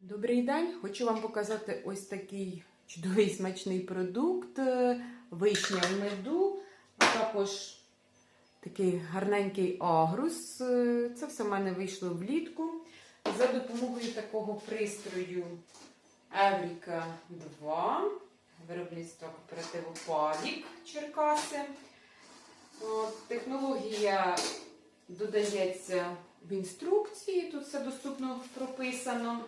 Добрий день! Хочу вам показати ось такий чудовий смачний продукт. е, Вишня в меду, а також такий гарненький агрус. Е, Це все в мене вийшло влітку. За допомогою такого пристрою Евріка 2, виробництва кооперативу Палік Черкаси. Технологія додається в інструкції, тут все доступно прописано.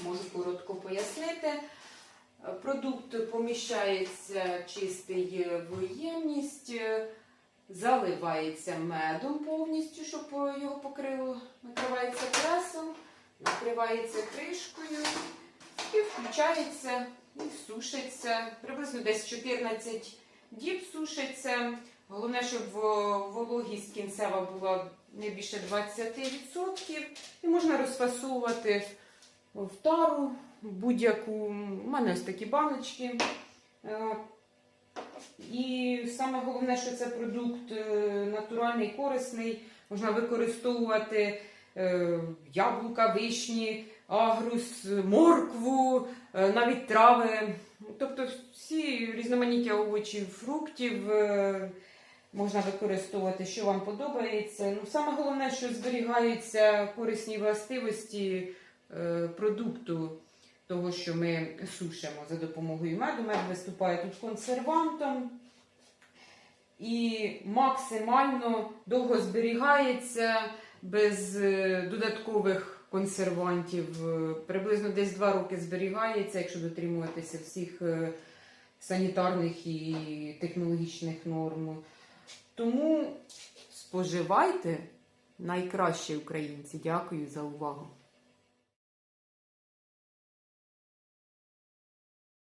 Можу коротко пояснити. Е, Продукт поміщається чистий в ємність, е, заливається медом повністю, щоб його покрило, накривається пресом, накривається кришкою і включається і сушиться. Приблизно десь 14 діб сушиться. Головне, щоб вологість кінцева була не більше 20%. І можна розфасовувати в тару будь-яку. У мене ось такі баночки. Е, І саме головне, що це продукт е, натуральний, корисний. Можна використовувати е, яблука, вишні, агрус, моркву, навіть трави. Тобто всі різноманіття овочів, фруктів можна використовувати, що вам подобається. Ну, саме головне, що зберігаються корисні властивості продукту того, що ми сушимо за допомогою меду. Мед виступає тут консервантом і максимально довго зберігається без е, додаткових консервантів. Е, Приблизно десь 2 роки зберігається, якщо дотримуватися всіх е, санітарних і технологічних норм. Тому споживайте найкраще українці. Дякую за увагу.